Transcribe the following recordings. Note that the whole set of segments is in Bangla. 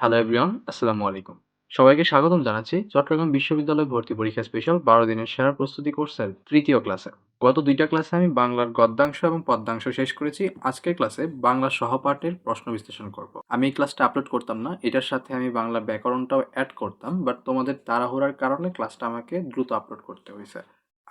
হ্যালো এভরিওয়ান আসসালামু আলাইকুম সবাইকে স্বাগতম জানাচ্ছি চট্টগ্রাম বিশ্ববিদ্যালয় ভর্তি পরীক্ষা স্পেশাল বারো দিনের সেরা প্রস্তুতি কোর্সের তৃতীয় ক্লাসে গত দুইটা ক্লাসে আমি বাংলার গদ্যাংশ এবং পদ্যাংশ শেষ করেছি। আজকের ক্লাসে বাংলা সহপাঠের প্রশ্ন বিশ্লেষণ করব। আমি এই ক্লাসটা আপলোড করতাম না, এটার সাথে আমি বাংলা ব্যাকরণটাও অ্যাড করতাম বাট তোমাদের তাড়াহুড়ার কারণে ক্লাসটা আমাকে দ্রুত আপলোড করতে হয়েছে।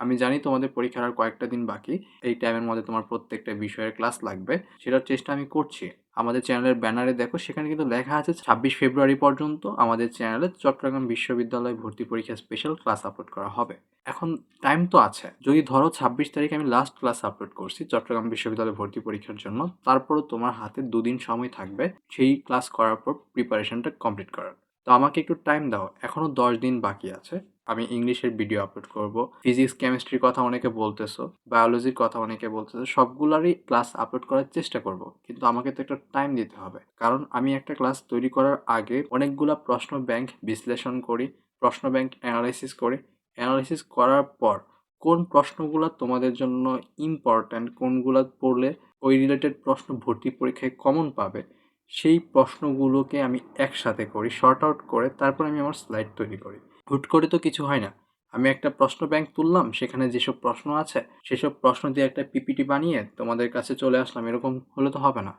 আমি জানি তোমাদের পরীক্ষার আর কয়েকটা দিন বাকি। এই টাইমের মধ্যে তোমার প্রত্যেকটা বিষয়ের ক্লাস লাগবে। সেটার চেষ্টা আমি করছি। আমাদের চ্যানেলের ব্যানারে দেখো, সেখানে কিন্তু লেখা আছে ছাব্বিশ ফেব্রুয়ারি পর্যন্ত আমাদের চ্যানেলে চট্টগ্রাম বিশ্ববিদ্যালয় ভর্তি পরীক্ষা স্পেশাল ক্লাস আপলোড করা হবে। এখন টাইম তো আছে। যদি ধরো ছাব্বিশ তারিখে আমি লাস্ট ক্লাস আপলোড করছি চট্টগ্রাম বিশ্ববিদ্যালয় ভর্তি পরীক্ষার জন্য, তারপরও তোমার হাতে দুদিন সময় থাকবে সেই ক্লাস করার পর প্রিপারেশনটা কমপ্লিট করার। তো আমাকে একটু টাইম দাও এখনও দশ দিন বাকি আছে। আমি ইংলিশের ভিডিও আপলোড করব। ফিজিক্স কেমিস্ট্রির কথা অনেকে বলতেছো বায়োলজির কথা অনেকে বলতেছো, সবগুলারই ক্লাস আপলোড করার চেষ্টা করব। কিন্তু আমাকে তো একটা টাইম দিতে হবে। কারণ আমি একটা ক্লাস তৈরি করার আগে অনেকগুলা প্রশ্ন ব্যাংক বিশ্লেষণ করি, প্রশ্ন ব্যাংক অ্যানালাইসিস করি। অ্যানালাইসিস করার পর কোন প্রশ্নগুলো তোমাদের জন্য ইম্পর্ট্যান্ট কোনগুলো পড়লে ওই রিলেটেড প্রশ্ন ভর্তি পরীক্ষায় কমন পাবে। সেই প্রশ্নগুলোকে আমি একসাথে করি শর্ট আউট করে তারপর আমি আমার স্লাইড তৈরি করি। হুট করে তো কিছু হয় না। আমি একটা প্রশ্ন ব্যাংক তুললাম, সেখানে যেসব প্রশ্ন আছে, সেসব প্রশ্ন দিয়ে একটা পিপিটি বানিয়ে তোমাদের কাছে চলে আসলাম। এরকম হলে তো হবে না।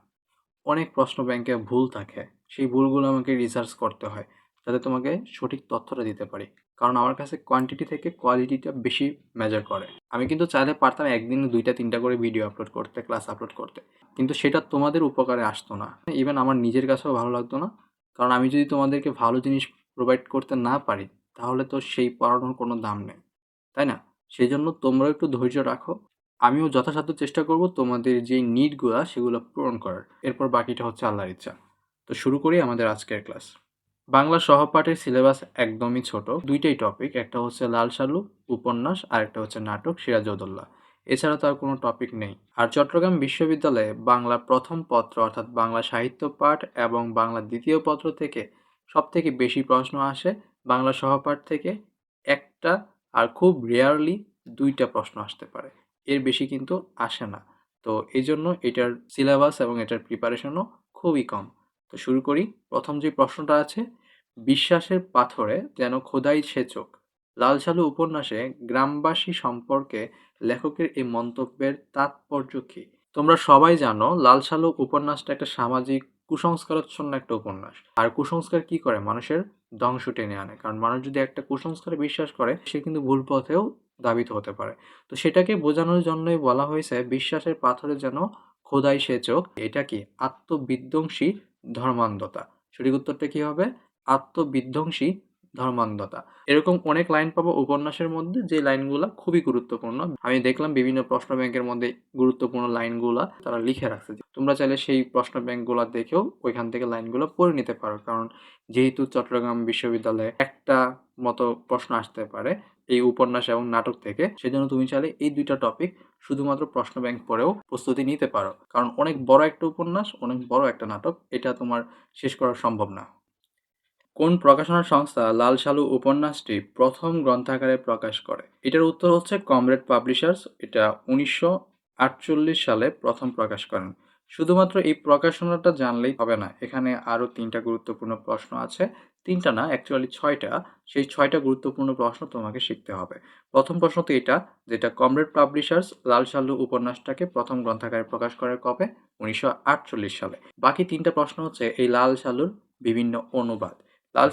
অনেক প্রশ্ন ব্যাংকে ভুল থাকে। সেই ভুলগুলো আমাকে রিসার্চ করতে হয়। যাতে তোমাকে সঠিক তথ্যটা দিতে পারি। কারণ আমার কাছে কোয়ান্টিটি থেকে কোয়ালিটিটা বেশি মেজার করে। আমি কিন্তু চাইলে পারতাম একদিনে দুইটা, তিনটা করে ভিডিও আপলোড করতে ক্লাস আপলোড করতে। কিন্তু সেটা তোমাদের উপকারে আসতো না। ইভেন আমার নিজের কাছেও ভালো লাগতো না। কারণ আমি যদি তোমাদেরকে ভালো জিনিস প্রোভাইড করতে না পারি, তাহলে তো সেই পড়ানোর কোনো দাম নেই। তাই না? সেই জন্য তোমরা একটু ধৈর্য রাখো। আমিও যথাসাধ্য চেষ্টা করব তোমাদের যে নিডগুলো সেগুলো পূরণ করার। এরপর বাকিটা হচ্ছে আল্লাহর ইচ্ছা। তো শুরু করি আমাদের আজকের ক্লাস বাংলা সহপাঠের সিলেবাস একদমই ছোট। দুইটাই টপিক একটা হচ্ছে লাল সালু, উপন্যাস, আর একটা হচ্ছে নাটক, সিরাজউদ্দৌলা। এছাড়া তো আর কোনো টপিক নেই। আর চট্টগ্রাম বিশ্ববিদ্যালয়ে বাংলা প্রথম পত্র, অর্থাৎ বাংলা সাহিত্য পাঠ এবং বাংলা দ্বিতীয় পত্র থেকে সব থেকে বেশি প্রশ্ন আসে। বাংলা সহপাঠ থেকে একটা, আর খুব রেয়ারলি দুইটা প্রশ্ন আসতে পারে। এর বেশি কিন্তু আসে না। তো এই জন্য এটার সিলেবাস এবং এটার প্রিপারেশনও খুবই কম। তো শুরু করি। প্রথম যে প্রশ্নটা আছে, বিশ্বাসের পাথরে যেন খোদাই সেচক লাল সালু উপন্যাসে গ্রামবাসী সম্পর্কে লেখকের এই মন্তব্যের তাৎপর্য কী? তোমরা সবাই জানো লাল সালু উপন্যাসটা একটা সামাজিক কুসংস্কারচ্ছন্ন একটা উপন্যাস। আর কুসংস্কার কি করে? মানুষের ধ্বংস টেনে আনে। কারণ মানুষ যদি একটা কুসংস্কারে বিশ্বাস করে, সে কিন্তু ভুল পথেও দাবিত হতে পারে। তো সেটাকে বোঝানোর জন্যই বলা হয়েছে, বিশ্বাসের পাথরে যেন খোদাই সেচক এটা কি? আত্মবিধ্বংসী ধর্মান্ধতা। সঠিক উত্তরটা কি হবে? আত্মবিধ্বংসী ধর্মান্ধতা। এরকম অনেক লাইন পাবো উপন্যাসের মধ্যে, যে লাইনগুলা খুবই গুরুত্বপূর্ণ। আমি দেখলাম বিভিন্ন প্রশ্ন ব্যাংকের মধ্যে গুরুত্বপূর্ণ লাইনগুলা তারা লিখে রাখছে। তোমরা চাইলে সেই প্রশ্ন ব্যাংকগুলো দেখেও ওইখান থেকে লাইনগুলো পড়ে নিতে পারো। কারণ যেহেতু চট্টগ্রাম বিশ্ববিদ্যালয়ে একটা মতো প্রশ্ন আসতে পারে এই উপন্যাস এবং নাটক থেকে, সেজন্য তুমি চাইলে এই দুইটা টপিক শুধুমাত্র প্রশ্ন ব্যাংক পড়েও প্রস্তুতি নিতে পারো। কারণ অনেক বড় একটা উপন্যাস, অনেক বড় একটা নাটক, এটা তোমার শেষ করা সম্ভব না। কোন প্রকাশনা সংস্থা লাল সালু উপন্যাসটি প্রথম গ্রন্থাকারে প্রকাশ করে? এটার উত্তর হচ্ছে কমরেড পাবলিশার্স। এটা উনিশশো আটচল্লিশ সালে প্রথম প্রকাশ করেন। শুধুমাত্র এই প্রকাশনাটা জানলেই হবে না। এখানে আরও তিনটা গুরুত্বপূর্ণ প্রশ্ন আছে। তিনটা না অ্যাকচুয়ালি ছয়টা। সেই ছয়টা গুরুত্বপূর্ণ প্রশ্ন তোমাকে শিখতে হবে। প্রথম প্রশ্ন তো এটা, যেটা কমরেড পাবলিশার্স লাল সালু উপন্যাসটাকে প্রথম গ্রন্থাগারে প্রকাশ করে কবে? উনিশশো আটচল্লিশ সালে। বাকি তিনটা প্রশ্ন হচ্ছে এই লাল বিভিন্ন অনুবাদ। লাল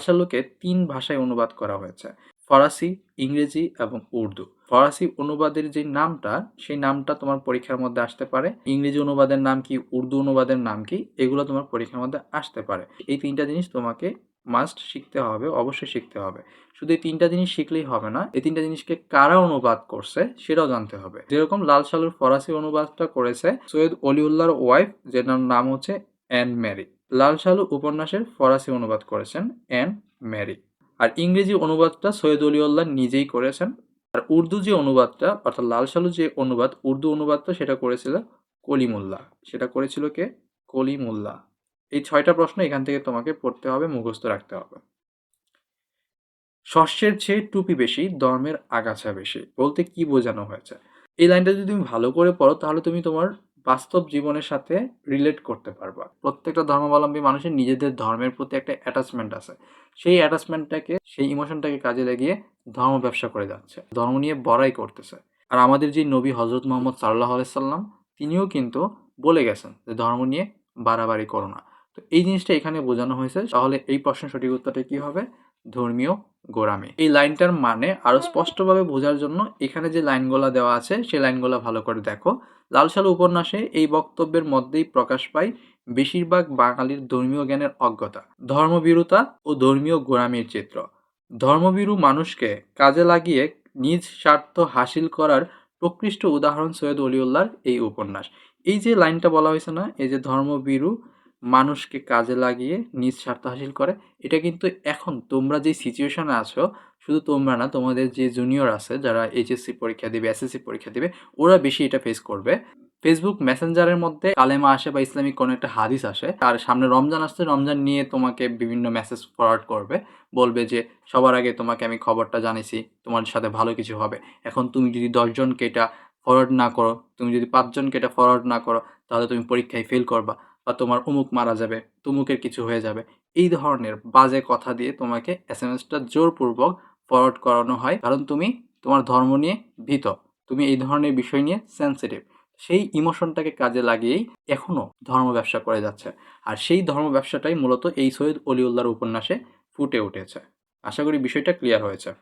তিন ভাষায় অনুবাদ করা হয়েছে। ফরাসি, ইংরেজি এবং উর্দু। ফরাসি অনুবাদের যে নামটা, সেই নামটা তোমার পরীক্ষার মধ্যে আসতে পারে। ইংরেজি অনুবাদের নাম কি, উর্দু অনুবাদের নাম কি, এগুলো তোমার পরীক্ষার মধ্যে আসতে পারে। এই তিনটা জিনিস তোমাকে মাস্ট শিখতে হবে, অবশ্যই শিখতে হবে। শুধু এই তিনটা জিনিস শিখলেই হবে না, এই তিনটা জিনিসকে কারা অনুবাদ করছে, সেটাও জানতে হবে। যেরকম লাল সালুর ফরাসি অনুবাদটা করেছে সৈয়দ অলিউল্লাহর ওয়াইফ, যেটার নাম হচ্ছে অ্যান ম্যারি। লাল সালু উপন্যাসের ফরাসি অনুবাদ করেছেন অ্যান ম্যারি। আর ইংরেজি অনুবাদটা সৈয়দ অলিউল্লাহ নিজেই করেছেন। আর উর্দু যে অনুবাদটা, অর্থাৎ লাল সালু যে অনুবাদ, উর্দু অনুবাদটা সেটা করেছিল কলিমুল্লাহ। সেটা করেছিল কে? কলিমুল্লাহ। এই ছয়টা প্রশ্ন এখান থেকে তোমাকে পড়তে হবে, মুখস্থ রাখতে হবে। শস্যের চেয়ে টুপি বেশি ধর্মের আগাছা বেশি, বলতে কি বোঝানো হয়েছে? এই লাইনটা যদি তুমি ভালো করে পড়ো, তাহলে তুমি তোমার বাস্তব জীবনের সাথে রিলেট করতে পারবা। প্রত্যেকটা ধর্মাবলম্বী মানুষের নিজেদের ধর্মের প্রতি একটা অ্যাটাচমেন্ট আছে। সেই অ্যাটাচমেন্টটাকে সেই ইমোশনটাকে কাজে লাগিয়ে ধর্ম ব্যবসা করে যাচ্ছে। ধর্ম নিয়ে বড়াই করতেছে। আর আমাদের যে নবী হজরত মোহাম্মদ সাল্লাহ আলাইসাল্লাম তিনিও কিন্তু বলে গেছেন যে ধর্ম নিয়ে বাড়াবাড়ি করো না। তো এই জিনিসটা এখানে বোঝানো হয়েছে। তাহলে এই প্রশ্নের সঠিক উত্তরটা কী হবে? ধর্মীয় গোড়ামি। এই লাইনটার মানে আরও স্পষ্টভাবে বোঝার জন্য এখানে যে লাইনগুলো দেওয়া আছে, সেই লাইনগুলো ভালো করে দেখো। লালসালু উপন্যাসে এই বক্তব্যের মধ্যেই প্রকাশ পায় বেশিরভাগ বাঙালির ধর্মীয় জ্ঞানের অজ্ঞতা ধর্মবিরুতা ও ধর্মীয় গোড়ামির চিত্র। ধর্মবিরু মানুষকে কাজে লাগিয়ে নিজ স্বার্থ হাসিল করার প্রকৃষ্ট উদাহরণ সৈয়দ অলিউল্লাহর এই উপন্যাস। এই যে লাইনটা বলা হয়েছে না, এই যে ধর্মবিরু মানুষকে কাজে লাগিয়ে নিজ স্বার্থ হাসিল করে, এটা কিন্তু এখন তোমরা যে সিচুয়েশনে আছো শুধু তোমরা না, তোমাদের যে জুনিয়র আছে যারা এইচএসসি পরীক্ষা দিবে এসএসসি পরীক্ষা দেবে, ওরা বেশি এটা ফেস করবে। ফেসবুক মেসেঞ্জারের মধ্যে কালেমা আসে বা ইসলামিক কোনো একটা হাদিস আসে আর সামনে রমজান আসছে, রমজান নিয়ে তোমাকে বিভিন্ন মেসেজ ফরওয়ার্ড করবে। বলবে যে, সবার আগে তোমাকে আমি খবরটা জানিয়েছি, তোমার সাথে ভালো কিছু হবে। এখন তুমি যদি দশজনকে এটা ফরওয়ার্ড না করো, তুমি যদি পাঁচজনকে এটা ফরওয়ার্ড না করো, তাহলে তুমি পরীক্ষায় ফেল করবা বা তোমার অমুক মারা যাবে, তমুকের কিছু হয়ে যাবে। এই ধরনের বাজে কথা দিয়ে তোমাকে এস এম এসটা জোরপূর্বক ফরওয়ার্ড করানো হয়। কারণ তুমি তোমার ধর্ম নিয়ে ভীত। তুমি এই ধরনের বিষয় নিয়ে সেন্সিটিভ সেই ইমোশনটাকে কাজে লাগিয়েই এখনও ধর্ম ব্যবসা করে যাচ্ছে। আর সেই ধর্ম ব্যবসাটাই মূলত এই সৈয়দ অলিউল্লাহর উপন্যাসে ফুটে উঠেছে। আশা করি বিষয়টা ক্লিয়ার হয়েছে।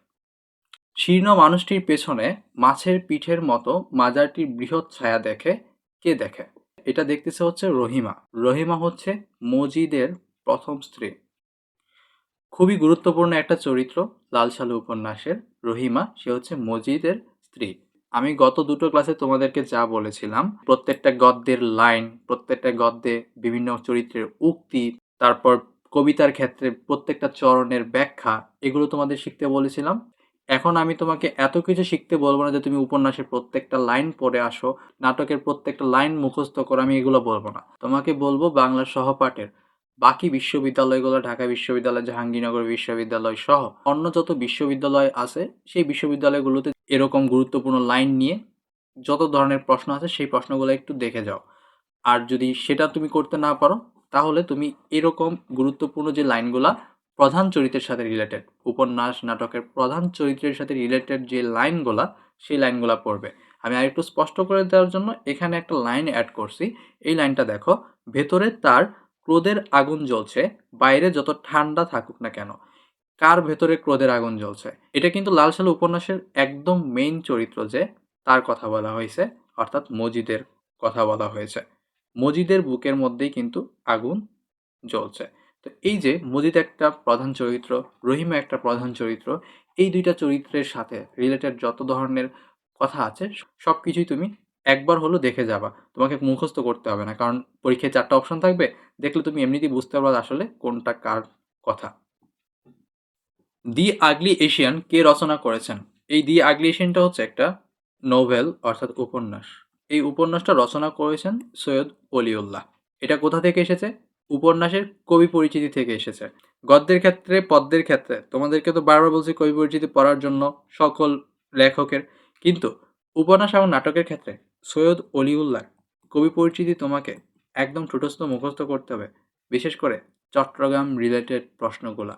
শীর্ণ মানুষটির পেছনে মাছের পিঠের মতো মাজারটির বৃহৎ ছায়া দেখে কে দেখে? এটা দেখতেছে হচ্ছে রহিমা। রহিমা হচ্ছে মজিদের প্রথম স্ত্রী। খুবই গুরুত্বপূর্ণ একটা চরিত্র লাল সালু উপন্যাসের, রহিমা, সে হচ্ছে মজিদের স্ত্রী। আমি গত দুটো ক্লাসে তোমাদেরকে যা বলেছিলাম, প্রত্যেকটা গদ্যের লাইন, প্রত্যেকটা গদ্যে বিভিন্ন চরিত্রের উক্তি, তারপর কবিতার ক্ষেত্রে প্রত্যেকটা চরণের ব্যাখ্যা, এগুলো তোমাদের শিখতে বলেছিলাম। এখন আমি তোমাকে এত কিছু শিখতে বলব না যে তুমি উপন্যাসের প্রত্যেকটা লাইন পড়ে আসো, নাটকের প্রত্যেকটা লাইন মুখস্থ করো, আমি এগুলো বলব না। তোমাকে বলব বাংলার সহপাঠের বাকি বিশ্ববিদ্যালয়গুলো, ঢাকা বিশ্ববিদ্যালয়, জাহাঙ্গীরনগর বিশ্ববিদ্যালয় সহ অন্য যত বিশ্ববিদ্যালয় আছে, সেই বিশ্ববিদ্যালয়গুলোতে এরকম গুরুত্বপূর্ণ লাইন নিয়ে যত ধরনের প্রশ্ন আছে, সেই প্রশ্নগুলো একটু দেখে যাও। আর যদি সেটা তুমি করতে না পারো, তাহলে তুমি এরকম গুরুত্বপূর্ণ যে লাইনগুলা প্রধান চরিত্রের সাথে রিলেটেড উপন্যাস, নাটকের প্রধান চরিত্রের সাথে রিলেটেড যে লাইনগুলা, সেই লাইনগুলা পড়বে। আমি আরেকটু স্পষ্ট করে দেওয়ার জন্য এখানে একটা লাইন অ্যাড করছি। এই লাইনটা দেখো, ভেতরে তার ক্রোধের আগুন জ্বলছে, বাইরে যত ঠান্ডা থাকুক না কেন, কার ভেতরে ক্রোধের আগুন জ্বলছে? এটা কিন্তু লাল উপন্যাসের একদম মেইন চরিত্র যে তার কথা বলা হয়েছে, অর্থাৎ মজিদের কথা বলা হয়েছে। মজিদের বুকের মধ্যেই কিন্তু আগুন জ্বলছে। তো এই যে মজিদ একটা প্রধান চরিত্র, রহিমা একটা প্রধান চরিত্র, এই দুইটা চরিত্রের সাথে রিলেটেড যত ধরনের কথা আছে সব কিছুই তুমি একবার হলো দেখে যাবা। তোমাকে মুখস্থ করতে হবে না, কারণ পরীক্ষায় চারটা অপশন থাকবে, দেখলে তুমি এমনিতেই বুঝতে পারবা আসলে কোনটা কার কথা। দি আগলি এশিয়ান কে রচনা করেছেন? এই দি আগলি এশিয়ানটা হচ্ছে একটা নোভেল, অর্থাৎ উপন্যাস। এই উপন্যাসটা রচনা করেছেন সৈয়দ অলিউল্লাহ এটা কোথা থেকে এসেছে? উপন্যাসের কবি পরিচিতি থেকে এসেছে। গদ্যের ক্ষেত্রে পদ্মের ক্ষেত্রে, তোমাদেরকে তো বারবার বলছি কবি পরিচিতি পড়ার জন্য সকল লেখকের। কিন্তু উপন্যাস এবং নাটকের ক্ষেত্রে সৈয়দ অলিউল্লাহ, কবি পরিচিতি তোমাকে একদম ছোটস্থ মুখস্থ করতে হবে, বিশেষ করে চট্টগ্রাম রিলেটেড প্রশ্নগুলা।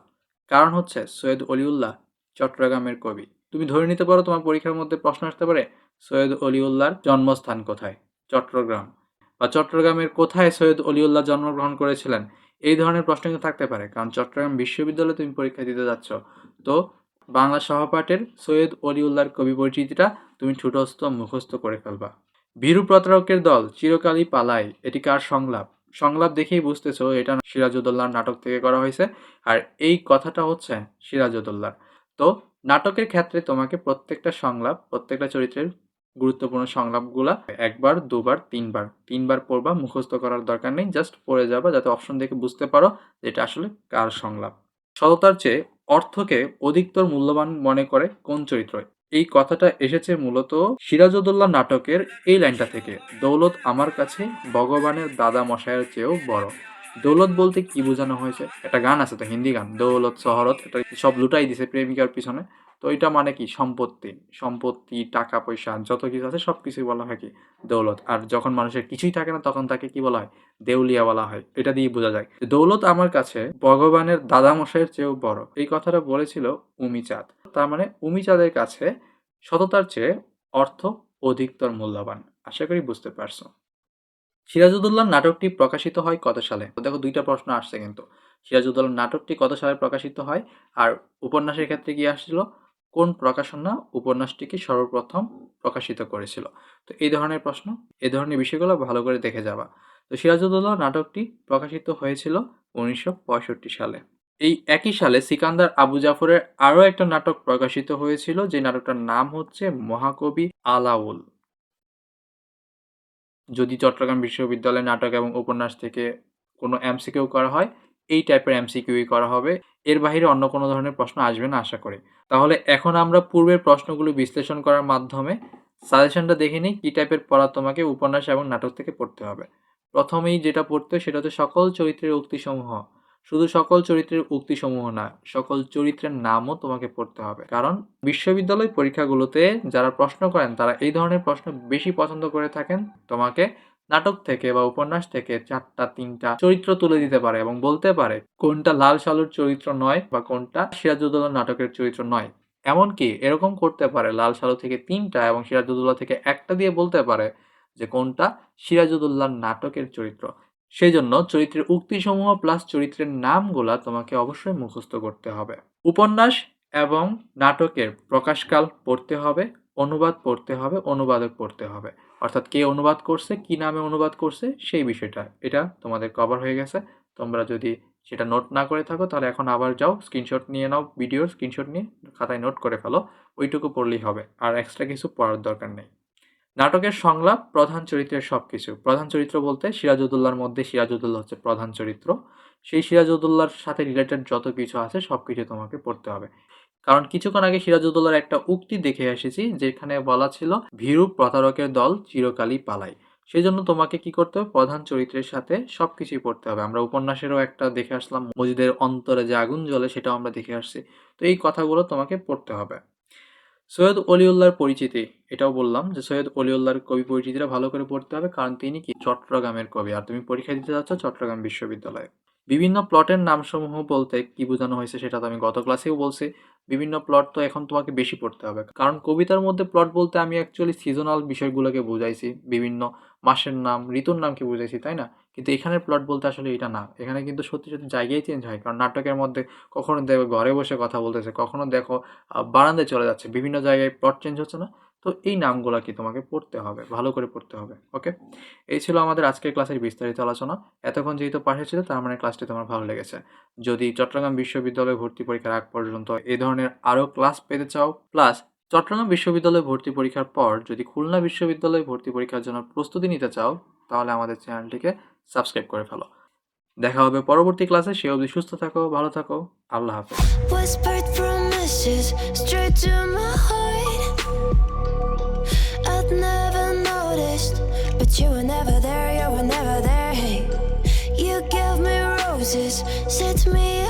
কারণ হচ্ছে সৈয়দ অলিউল্লাহ চট্টগ্রামের কবি। তুমি ধরে নিতে পারো তোমার পরীক্ষার মধ্যে প্রশ্ন আসতে পারে, সৈয়দ অলিউল্লাহর জন্মস্থান কোথায়? চট্টগ্রাম। বা চট্টগ্রামের কোথায় সৈয়দ অলিউল্লাহ জন্মগ্রহণ করেছিলেন? এই ধরনের প্রশ্ন কিন্তু থাকতে পারে, কারণ চট্টগ্রাম বিশ্ববিদ্যালয়ে তুমি পরীক্ষা দিতে যাচ্ছ। তো বাংলা সহপাঠের সৈয়দ অলিউল্লাহর কবি পরিচিতিটা তুমি ঠুটস্থ মুখস্থ করে ফেলবা। ভীরু প্রতারকের দল চিরকালই পালায়, এটি কার সংলাপ? সংলাপ দেখেই বুঝতেছো এটা সিরাজউদ্দৌলার নাটক থেকে করা হয়েছে, আর এই কথাটা হচ্ছে সিরাজউদ্দৌলার। তো নাটকের ক্ষেত্রে তোমাকে প্রত্যেকটা সংলাপ, প্রত্যেকটা চরিত্রের গুরুত্বপূর্ণ সংলাপগুলা একবার, দুবার, তিনবার তিনবার পড়বা, মুখস্থ করার দরকার নেই জাস্ট পড়ে যাবা, যাতে অপশন দেখে বুঝতে পারো এটা আসলে কার সংলাপ। সততার চেয়ে অর্থকে অধিকতর মূল্যবান মনে করে কোন চরিত্র এই কথাটা এসেছে মূলত সিরাজউদ্দৌলা নাটকের এই লাইনটা থেকে। দৌলত আমার কাছে ভগবানের দাদা মশাইয়ের চেয়েও বড়। দৌলত বলতে কি বোঝানো হয়েছে? একটা গান আছে তো, হিন্দি গান। দৌলত শহরত, এটা সব লুটাই দিছে প্রেমিকার পিছনে। তো এটা মানে কি? সম্পত্তি। সম্পত্তি, টাকা, পয়সা, যত কিছু আছে সব কিছুই বলা হয় কি? দৌলত। আর যখন মানুষের কিছুই থাকে না, তখন তাকে কি বলা হয়? দেউলিয়া বলা হয়। এটা দিয়ে বোঝা যায়। দৌলত আমার কাছে ভগবানের দাদামশাইয়ের চেয়েও বড়। এই কথাটা বলেছিল উমিচাঁদ। তার মানে উমিচাঁদের কাছে সততার চেয়ে অর্থ অধিকতর মূল্যবান। আশা করি বুঝতে পারছ। সিরাজউদ্দৌলা নাটকটি প্রকাশিত হয় কত সালে? দেখো, দুইটা প্রশ্ন আসছে কিন্তু। সিরাজউদ্দৌলা নাটকটি কত সালে প্রকাশিত হয়? আর উপন্যাসের ক্ষেত্রে কি আসছিল? কোন প্রকাশনা উপন্যাসটিকে সর্বপ্রথম প্রকাশিত করেছিল? তো এই ধরনের প্রশ্ন, এই ধরনের বিষয়গুলো ভালো করে দেখে যাবা। তো সিরাজউদ্দৌলা নাটকটি প্রকাশিত হয়েছিল উনিশশো পঁয়ষট্টি সালে। এই একই সালে সিকান্দার আবু জাফরের আরও একটা নাটক প্রকাশিত হয়েছিল, যে নাটকটার নাম হচ্ছে মহাকবি আলাউল। যদি চট্টগ্রাম বিশ্ববিদ্যালয়ের নাটক এবং উপন্যাস থেকে কোনো এমসিকিউ করা হয়, এই টাইপের এমসিকিউই করা হবে। এর বাইরে অন্য কোনো ধরনের প্রশ্ন আসবে না, আশা করি। তাহলে এখন আমরা পূর্বের প্রশ্নগুলো বিশ্লেষণ করার মাধ্যমে সাজেশনটা দেখে নিই, কী টাইপের পড়া তোমাকে উপন্যাস এবং নাটক থেকে পড়তে হবে। প্রথমেই যেটা পড়তে সেটা হচ্ছে সকল চরিত্রের উক্তিসমূহ। শুধু সকল চরিত্রের উক্তিসমূহ না, সকল চরিত্রের নামও তোমাকে পড়তে হবে। কারণ বিশ্ববিদ্যালয় পরীক্ষাগুলোতে যারা প্রশ্ন করেন, তারা এই ধরনের প্রশ্ন বেশি পছন্দ করে থাকেন। তোমাকে নাটক থেকে বা উপন্যাস থেকে চারটা, তিনটা চরিত্র তুলে দিতে পারে এবং বলতে পারে কোনটা লাল সালুর চরিত্র নয় বা কোনটা সিরাজউদ্দৌলা নাটকের চরিত্র নয়। এমনকি এরকম করতে পারে, লাল সালু থেকে তিনটা এবং সিরাজউদ্দৌলা থেকে একটা দিয়ে বলতে পারে যে কোনটা সিরাজউদ্দৌলার নাটকের চরিত্র। সেই জন্য চরিত্রের উক্তিসমূহ প্লাস চরিত্রের নামগুলা তোমাকে অবশ্যই মুখস্থ করতে হবে। উপন্যাস এবং নাটকের প্রকাশকাল পড়তে হবে, অনুবাদ পড়তে হবে, অনুবাদক পড়তে হবে। অর্থাৎ কে অনুবাদ করছে, কি নামে অনুবাদ করছে, সেই বিষয়টা, এটা তোমাদের কভার হয়ে গেছে। তোমরা যদি সেটা নোট না করে থাকো, তাহলে এখন আবার যাও স্ক্রিনশট নিয়ে নাও ভিডিওর স্ক্রিনশট নিয়ে খাতায় নোট করে ফেলো, ওইটুকু পড়লেই হবে। আর এক্সট্রা কিছু পড়ার দরকার নেই। নাটকের সংলাপ, প্রধান চরিত্রের সব কিছু প্রধান চরিত্র বলতে সিরাজউদ্দৌলার মধ্যে সিরাজউদ্দৌলা হচ্ছে প্রধান চরিত্র। সেই সিরাজউদ্দৌলার সাথে রিলেটেড যত কিছু আছে সব কিছু তোমাকে পড়তে হবে। কারণ কিছুক্ষণ আগে সিরাজউদ্দৌলার একটা উক্তি দেখে এসেছি, যেখানে বলা ছিল, ভীরু প্রতারকের দল চিরকালই পালায়। সেই জন্য তোমাকে কি করতে হবে? প্রধান চরিত্রের সাথে সব কিছুই পড়তে হবে। আমরা উপন্যাসেরও একটা দেখে আসলাম মজিদের অন্তরে যে আগুন জ্বলে সেটাও আমরা দেখে আসছি। তো এই কথাগুলো তোমাকে পড়তে হবে। সৈয়দ অলিউল্লাহর পরিচিতি, এটাও বললাম যে সৈয়দ অলিউল্লাহর কবি পরিচিতিটা ভালো করে পড়তে হবে, কারণ তিনি কি? চট্টগ্রামের কবি। আর তুমি পরীক্ষা দিতে যাচ্ছ চট্টগ্রাম বিশ্ববিদ্যালয়ে। বিভিন্ন প্লটের নামসমূহ বলতে কি বোঝানো হয়েছে সেটা তো আমি গত ক্লাসেও বলছি। বিভিন্ন প্লট তো এখন তোমাকে বেশি পড়তে হবে। কারণ কবিতার মধ্যে প্লট বলতে আমি অ্যাকচুয়ালি সিজনাল বিষয়গুলোকে বুঝাইছি। বিভিন্ন মাসের নাম, ঋতুর নামকে বুঝাইছি, তাই না? কিন্তু এখানের প্লট বলতে আসলে এটা না। এখানে কিন্তু সত্যি সত্যি জায়গায় চেঞ্জ হয়। কারণ নাটকের মধ্যে কখনো দেখো ঘরে বসে কথা বলতেছে, কখনো দেখো বারান্দায় চলে যাচ্ছে। বিভিন্ন জায়গায় প্লট চেঞ্জ হচ্ছে না। তো এই নামগুলো কি তোমাকে পড়তে হবে? ভালো করে পড়তে হবে ওকে এই ছিল আমাদের আজকের ক্লাসের বিস্তারিত আলোচনা। এতক্ষণ যেহেতু পাশে ছিল, তার মানে ক্লাসটি তোমার ভালো লেগেছে। যদি চট্টগ্রাম বিশ্ববিদ্যালয়ে ভর্তি পরীক্ষার আগ পর্যন্ত এ ধরনের আরও ক্লাস পেতে চাও প্লাস চট্টগ্রাম বিশ্ববিদ্যালয়ে ভর্তি পরীক্ষার পর যদি খুলনা বিশ্ববিদ্যালয়ে ভর্তি পরীক্ষার জন্য প্রস্তুতি নিতে চাও, তাহলে আমাদের চ্যানেলটিকে সাবস্ক্রাইব করে ফেলো। দেখা হবে পরবর্তী ক্লাসে, সে অবধি সুস্থ থাকো, ভালো থাকো, আল্লাহ হাফেজ। Roses, set me